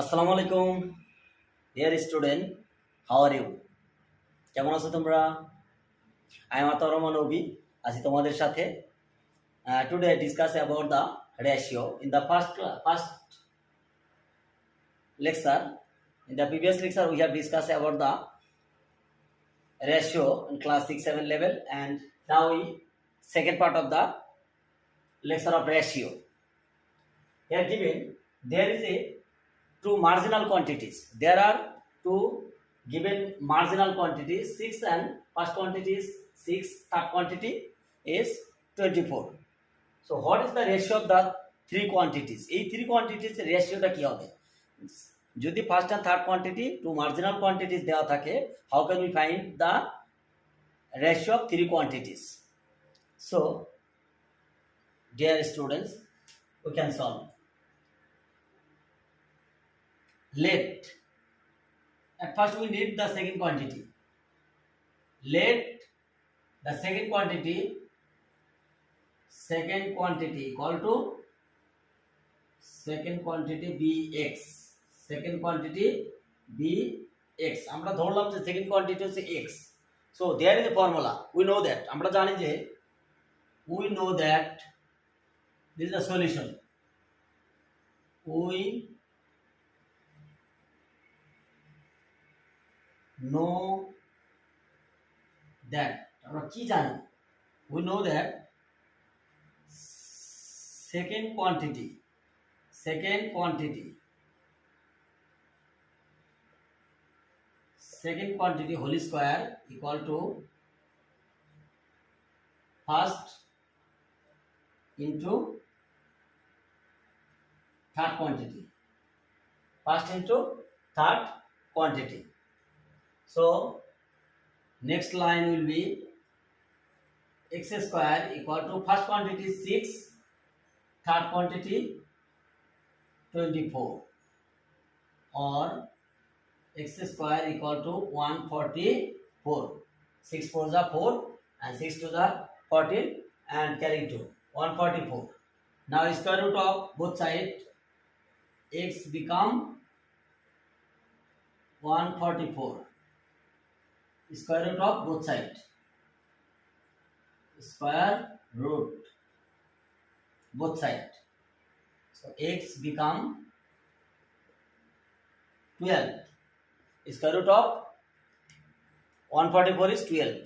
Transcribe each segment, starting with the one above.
আসসালামু আলাইকুম dear student how are you কেমন আছো তোমরা আয়মা রহমান অবি আছি তোমাদের সাথে today discuss about the ratio in the first first lecture in the previous lecture we have discuss about the ratio class six seven level and now E second part of the lecture of ratio have given there is a two marginal quantities. There are two given marginal quantities 6 and first quantity is 6, third quantity is 24. So, what is the ratio of the three quantities? A three quantities ratio the key of the first and third quantity, two marginal quantities they are the how can we find the ratio of three quantities? So dear students, we can solve. let at first we need the second quantity let the second quantity second quantity equal to second quantity bx second quantity bx আমরা ধরলাম যে second quantity হচ্ছে x so there is a formula we know that আমরা জানি যে we know that this is the solution we know that আমরা কি জানি we know that second quantity second quantity second quantity whole square equal to first into third quantity first into third quantity So next line will be x square equal to first quantity 6, third quantity 24 or x square equal to 144. 6 4 the 4 and 6 to the 14 and carrying 2 144. Now square root of both side x become 144 square root of both sides. Square root both sides. So x become 12. Square root of 144 is 12.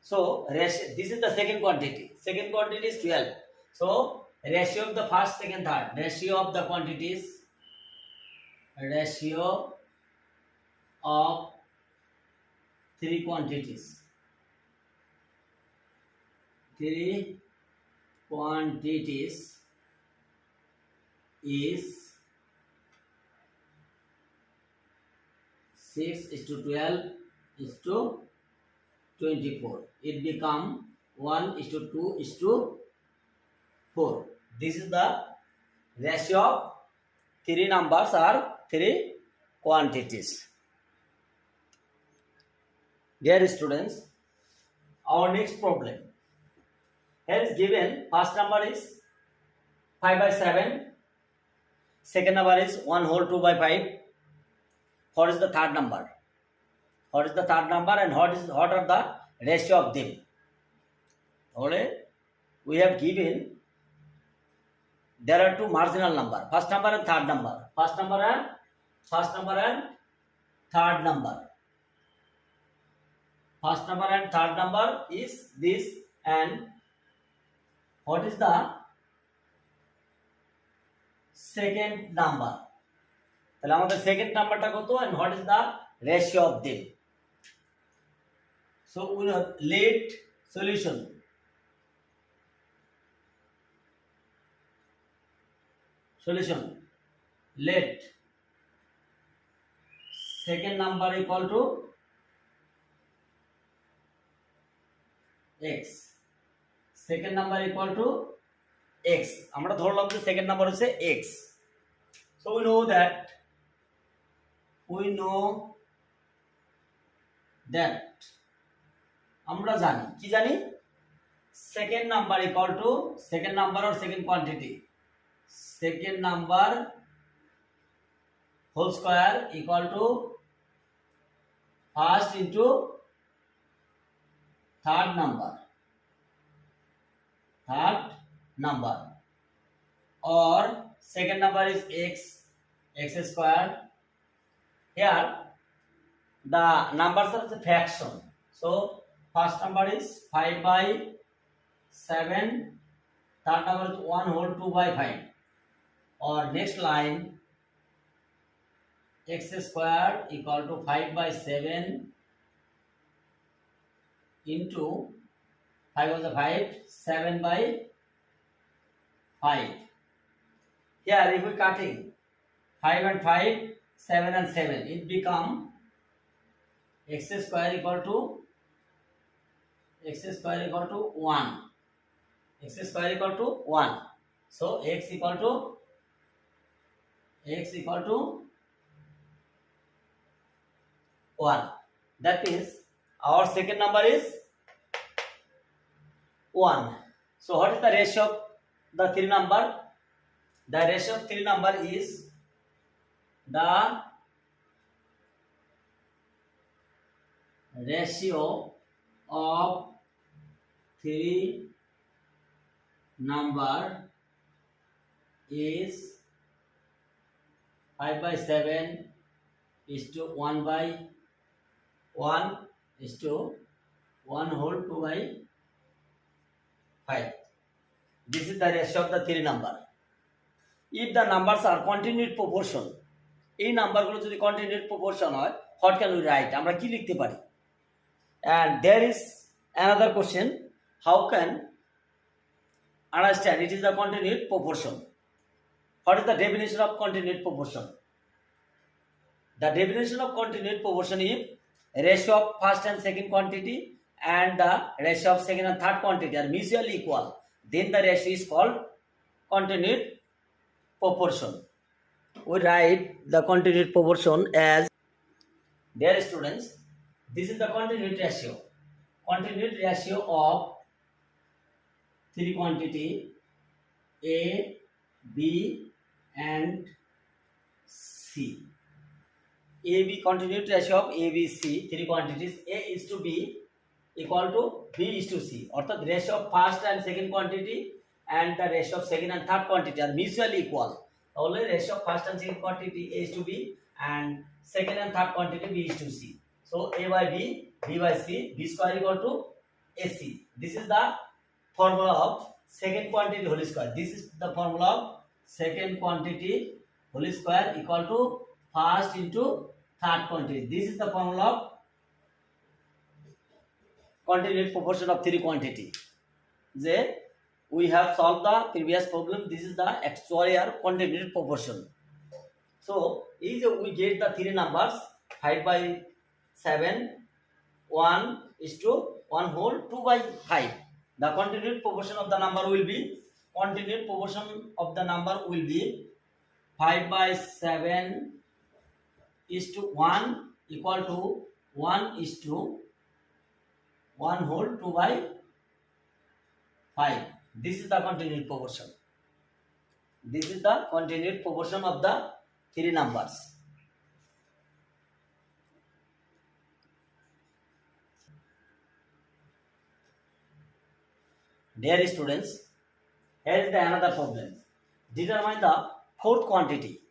So this is the second quantity. Second quantity is 12. So ratio of the first, second, third. Ratio of the quantities. Ratio of three quantities three quantities is 6 is to 12 is to 24 it become 1 is to 2 is to 4 this is the ratio of three numbers are three quantities Dear students, our next problem. Here is given, first number is 5 by 7, second number is 1 whole 2 by 5, what is the third number? What is the third number and what is what are the ratio of them? Only we have given there are two marginal number, first number and third number, first number and first number and third number. first number and third number is this and what is the second number তাহলে আমাদের second নাম্বারটা কত and what is the ratio of them so will let solution solution let second number equal to X second number equal to X আমরা ধরলাম যে second number হচ্ছে X so we know that we know that আমরা জানি কি জানি second number equal to second number R second quantity second number whole square equal to first into third number third number और second number is x x square here the numbers are the fraction so first number is 5 by 7 third number is 1 whole 2 by 5 or next line x square equal to 5 by 7 into 5 was 5, 7 by 5. Here if we cutting 5 and 5, 7 and 7, it become x square equal to x square equal to 1. x square equal to 1. So x equal to x equal to 1. That is our second number is 1. So what is the ratio of the three number? The ratio of three number is the ratio of three number is 5 by 7 is to 1 by 1 is to 1 whole 2 by 5. This is the ratio of the three number. If the numbers are continued proportion, এই নাম্বারগুলো যদি continued proportion হয় what can we write আমরা কি লিখতে পারি and there is another question how can understand it is the continued proportion what is the definition of continued proportion the definition of continued proportion if ratio of first and second quantity and the ratio of second and third quantity are mutually equal then the ratio is called continued proportion we write the continued proportion as dear students this is the continued ratio continued ratio of three quantity a b and c AB continued ratio of ABC three quantities A is to B equal to B is to C অর্থাৎ ratio of first and second quantity and the ratio of second and third quantity are mutually equal তাহলে ratio of first and second quantity A is to B and second and third quantity B is to C so A by B B by C B square equal to AC this is the formula of second quantity whole square this is the formula of second quantity whole square equal to first into third quantity. This is the formula of continued proportion of three quantity. J, we have solved the previous problem. This is the actuarial continued proportion. So, is we get the three numbers 5 by 7, 1 is to 1 whole 2 by 5. The continued proportion of the number will be continued proportion of the number will be 5 by 7 is to 1 equal to 1 is to 1 whole 2 by 5. This is the continued proportion. This is the continued proportion of the three numbers. Dear students, here is the another problem. Determine the fourth quantity.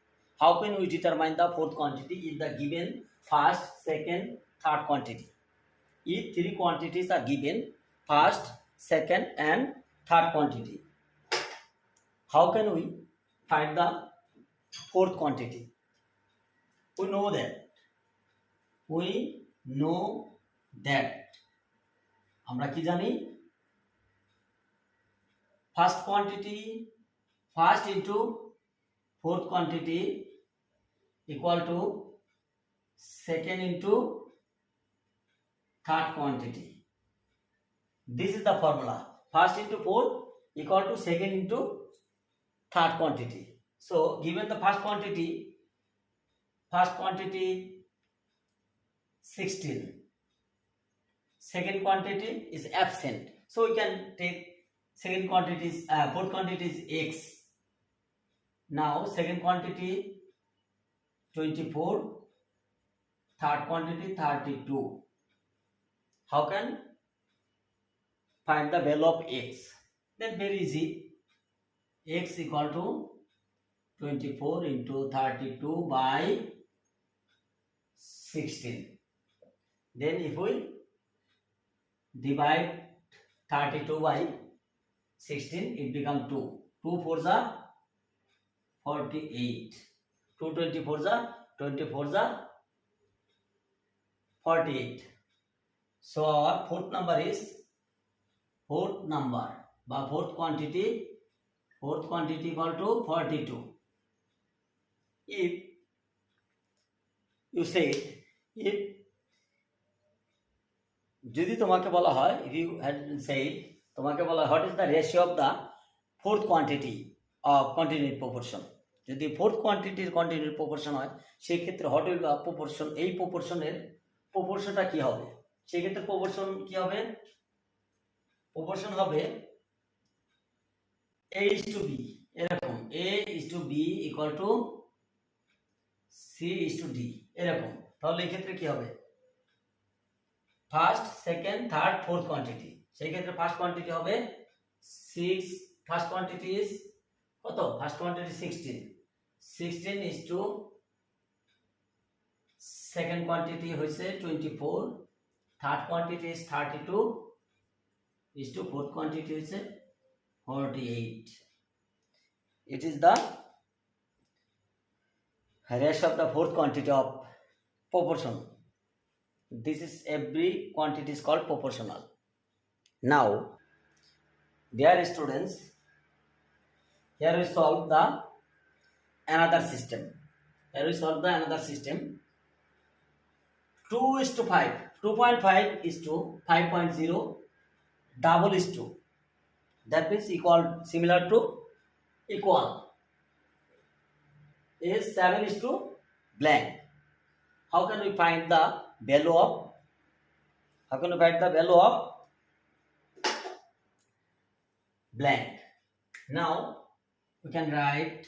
How can we determine the fourth quantity if the given first, second, third quantity? If three quantities are given, first, second and third quantity. How can we find the fourth quantity? We know that. We know that. আমরা কি জানি first quantity first into fourth quantity equal to second into third quantity. This is the formula. First into fourth equal to second into third quantity. So given the first quantity, first quantity 16. Second quantity is absent. So we can take second quantity is uh, fourth quantity is x. Now second quantity 24 third quantity 32 how can find the value of x then very easy x equal to 24 into 32 by 16 then if we divide 32 by 16 it becomes 2 2 for the 48 two twenty four যা twenty four যা forty eight so our fourth number is fourth number বা fourth quantity fourth quantity equal to 42 if you say if যদি তোমাকে বলা হয় if you had সেই তোমাকে বলা হয় what is the ratio of the fourth quantity of continue proportion যদি ফোর্থ কোয়ান্টিটির কন্টিনিউর প্রপোর্শন হয় সেই ক্ষেত্রে হট উইল বা প্রপোর্শন এই প্রপোর্শনের প্রপোর্শনটা কি হবে সেই ক্ষেত্রে প্রপোর্শন কি হবে প্রপোর্শন হবে এ ইস টু বি এরকম A is to B equal to C is to D এরকম তাহলে এই ক্ষেত্রে কি হবে first second third fourth quantity সেই ক্ষেত্রে ফার্স্ট কোয়ান্টিটি হবে সিক্স ফার্স্ট কোয়ান্টিটি ইজ কত first quantity sixteen sixteen is to second quantity হয়েছে twenty four third quantity is thirty two is to fourth quantity হয়েছে forty eight it is the ratio of the fourth quantity of proportion this is every quantity is called proportional now dear students here we solve the another system. Here we solve the another system. 2 is to 5. 2.5 is to 5.0 double is 2. That means equal similar to equal is 7 is to blank. How can we find the value of how can we find the value of blank? Now we can write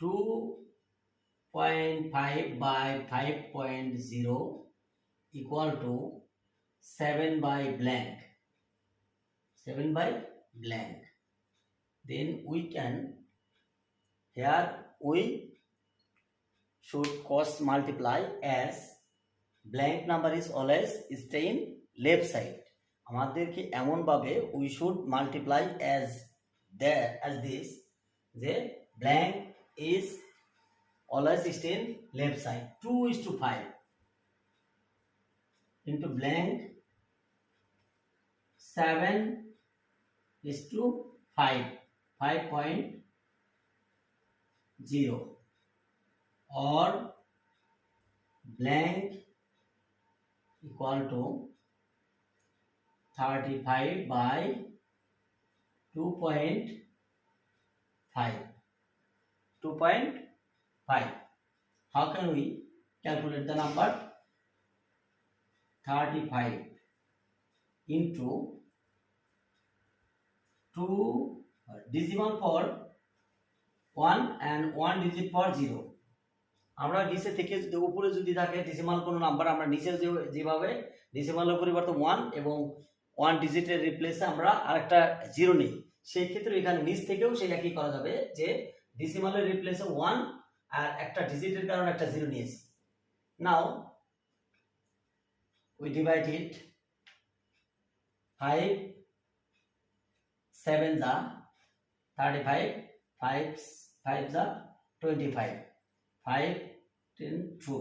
2.5 by 5.0 equal to 7 by blank 7 by blank then we can here we should cross multiply as blank number is always staying left side আমাদেরকে এমনভাবে we should multiply as that as this যে blank is always extend left side 2 is to 5 into blank 7 is to 5 5.0 or blank equal to 35 by 2.5 2.5. How can we calculate the number? 35 into 2 decimal for 1 and 1 digit for 0. আমরা নিচে থেকে যদি উপরে যদি থাকে decimal কোনো number আমরা নিচে যেভাবে ডিসিমালের পরিবর্তে ওয়ান এবং ওয়ান ডিজিটের রিপ্লেসে আমরা আরেকটা জিরো নিই সেই ক্ষেত্রে এখানে নিচ থেকেও সেটা একই করা যাবে যে ডিসিমালের রিপ্লেসে ওয়ান আর একটা ডিজিটের কারণে একটা জিরো নিয়েছি now we divide it five seven যা থার্টি ফাইভ ফাইভ ফাইভ যা twenty five five ten to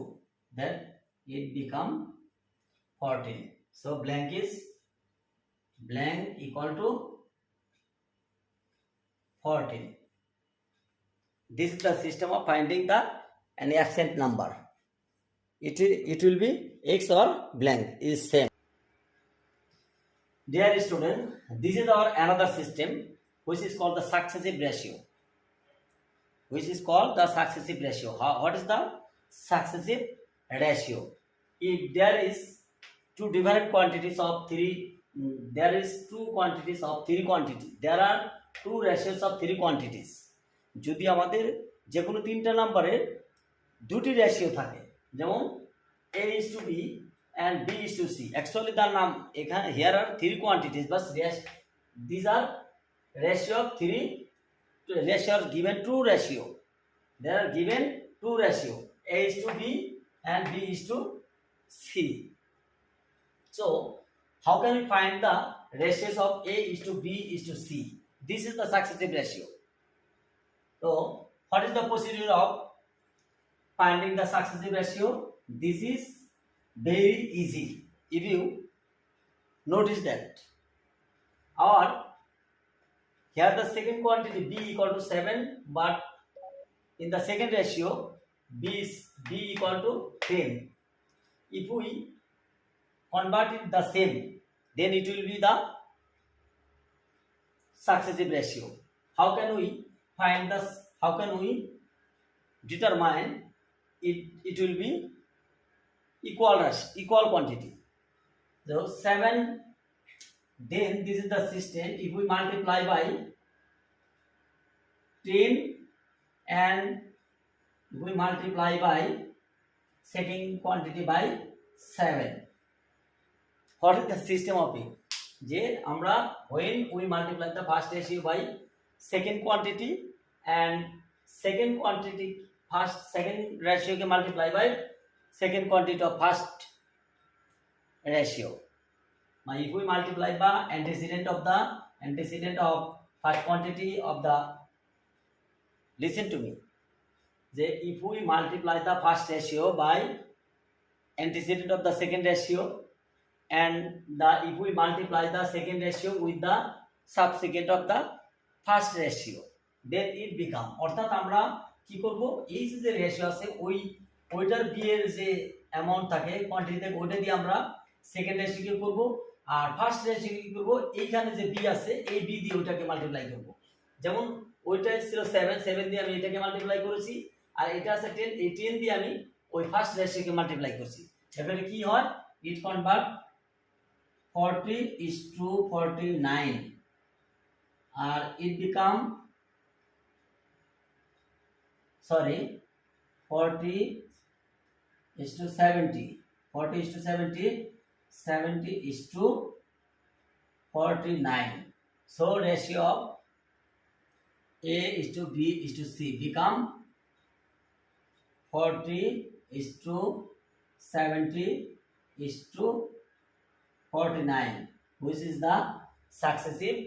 that it become fourteen so blank is blank equal to 14 This is the system of finding the an absent number. It, it will be x or blank is same. Dear student, this is our another system which is called the successive ratio. Which is called the successive ratio. How, what is the successive ratio? If there is two different quantities of three, there is two quantities of three quantity. There are two ratios of three quantities. যদি আমাদের যে কোনো তিনটা নাম্বারে দুটি ratio থাকে যেমন A is to B and B is to C actually তার নাম এখানে here are three quantities bus these are ratio of three ratio are given two ratio they are given two ratio A is to B and B is to C so how can you find the ratios of A is to B is to C this is the successive ratio So, what is the procedure of finding the successive ratio? This is very easy if you notice that. Or here the second quantity b equal to 7, but in the second ratio b equal to 10. If we convert it the same, then it will be the successive ratio. How can we find the how can we determine it it will be equal rush equal quantity so 7 then this is the system if we multiply by 10 and we multiply by second quantity by 7 what is the system of it যে আমরা when we multiply the first ratio by second quantity and second quantity first second ratio के multiply by second quantity of first ratio. Now if we multiply by antecedent of the antecedent of first quantity of the listen to me যে if we multiply the first ratio by antecedent of the second ratio and the if we multiply the second ratio with the subsequent of the first ratio then it become অর্থাৎ আমরা কি করব এই যে ratio আছে ওই ওইটার বিয়ের যে অ্যামাউন্ট থাকে কোয়ান্টিটি থাকে ওইটা দিয়ে আমরা সেকেন্ড রেশিওকে করব আর ফার্স্ট রেশিও কি করবো এইখানে যে বি আছে এই বি দিয়ে ওইটাকে মাল্টিপ্লাই করব যেমন ওইটা ছিল সেভেন সেভেন দিয়ে আমি এটাকে মাল্টিপ্লাই করেছি আর এটা আছে টেন এই টেন দিয়ে আমি ওই ফার্স্ট রেশিওকে মাল্টিপ্লাই করছি এবারে কি হয় it convert forty is to forty nine R it become sorry, 40 is to 70, 40 is to 70, 70 is to 49. So ratio of A is to B is to C become 40 is to 70 is to 49, which is the successive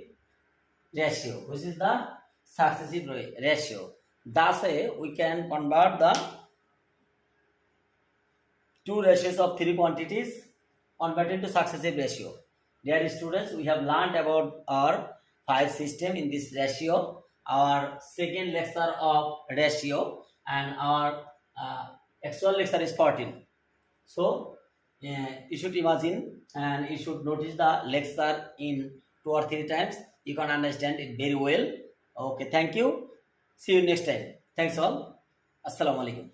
ratio. Thus, we can convert the two ratios of three quantities converted to successive ratio. Dear students, we have learnt about our five system in this ratio, our second lecture of ratio and our uh, actual lecture is 14. So, uh, you should imagine and you should notice the lecture in two or three times. You can understand it very well. Okay, thank you. See you next time thanks all আসসালামু আলাইকুম